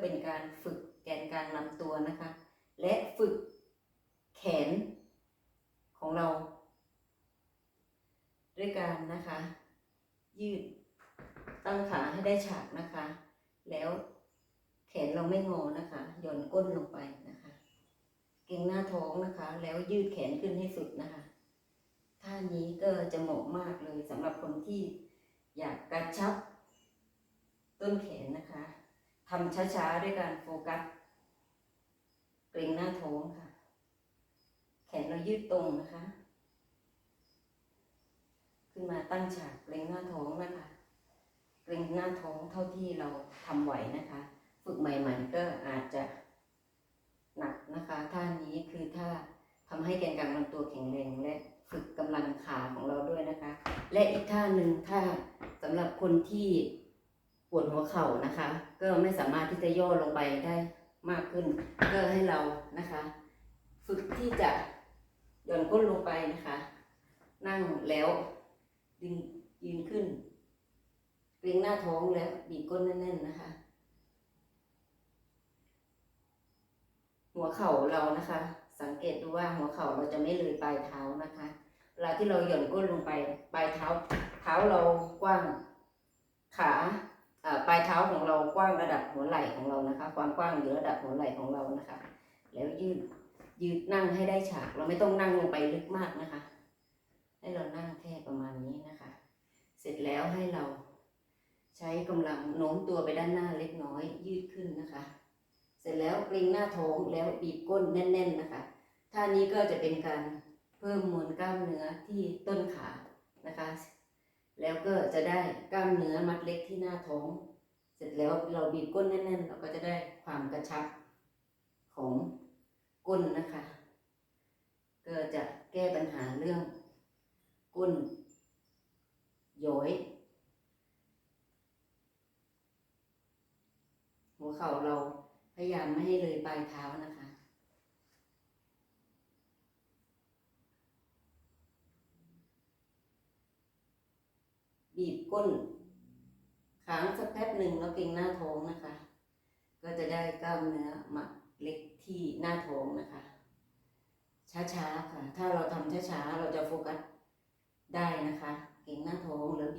เป็นการฝึกแกนกลางลำตัวนะคะ และฝึกแขนของเรา ด้วยการนะคะ ยืดตั้งขาให้ได้ฉากนะคะ แล้วแขนเราไม่งอนะคะหย่อนก้นลงไปนะคะ เก่งหน้าท้องนะคะ แล้วยืดแขนขึ้นให้สุดนะคะท่านี้ก็จะเหมาะมากเลยสำหรับคนที่อยากกระชับต้นแขนนะคะ ทำช้าๆ ด้วยการโฟกัสเกร็งหน้าท้องค่ะ แขนเรายืดตรงนะคะ ขึ้นมาตั้งฉากเกร็งหน้าท้องนะคะเกร็งหน้าท้องเท่าที่เราทำไหวนะคะ ฝึกใหม่ๆก็อาจจะหนักนะคะท่านี้คือท่าทำให้แกนกลางลำตัวแข็งแรงและฝึกกำลังขาของเราด้วยนะคะ และอีกท่าหนึ่งท่าสำหรับคนที่ ปวดหัวเข่านะคะ ก็ไม่สามารถที่จะย่อลงไปได้มากขึ้น ก็ให้เรานะคะ ฝึกที่จะหย่อนก้นลงไปนะคะ นั่งแล้วดึงยืนขึ้นเกรงหน้าท้องแล้วบีบก้นแน่นๆนะคะ หัวเข่าเรานะคะ สังเกตดูว่าหัวเข่าเราจะไม่เลยปลายเท้านะคะเวลาที่เราหย่อนก้นลงไป ปลายเท้า เท้าเรากว้าง ขาอ่า ปลายเท้าของเรากว้างระดับหัวไหล่ของเรานะคะ ความกว้างอยู่ระดับหัวไหล่ของเรานะคะ แล้วยืดยืดนั่งให้ได้ฉาก เราไม่ต้องนั่งลงไปลึกมากนะคะ ให้เรานั่งแค่ประมาณนี้นะคะ เสร็จแล้วให้เราใช้กำลังโน้มตัวไปด้านหน้าเล็กน้อย ยืดขึ้นนะคะ เสร็จแล้วเกรงหน้าท้องแล้วบีบก้นแน่น ๆนะคะท่านี้ก็จะเป็นการเพิ่มมวลกล้ามเนื้อที่ต้นขานะคะ แล้วก็จะได้กล้ามเนื้อมัดเล็กที่หน้าท้อง เสร็จแล้วเราบีบก้นแน่นๆ เราก็จะได้ความกระชับของก้นนะคะ ก็จะแก้ปัญหาเรื่องก้นย้อยหัวเข่าเราพยายามไม่ให้เลยปลายเท้านะคะ บีบก้นค้างสักแป๊บหนึ่งแล้วเกรงหน้าท้องนะคะ ก็จะได้กล้ามเนื้อหมัดเล็กที่หน้าท้องนะคะ ช้าๆค่ะ ถ้าเราทำช้าๆเราจะโฟกัสได้นะคะ เกรงหน้าท้องแล้วบีบ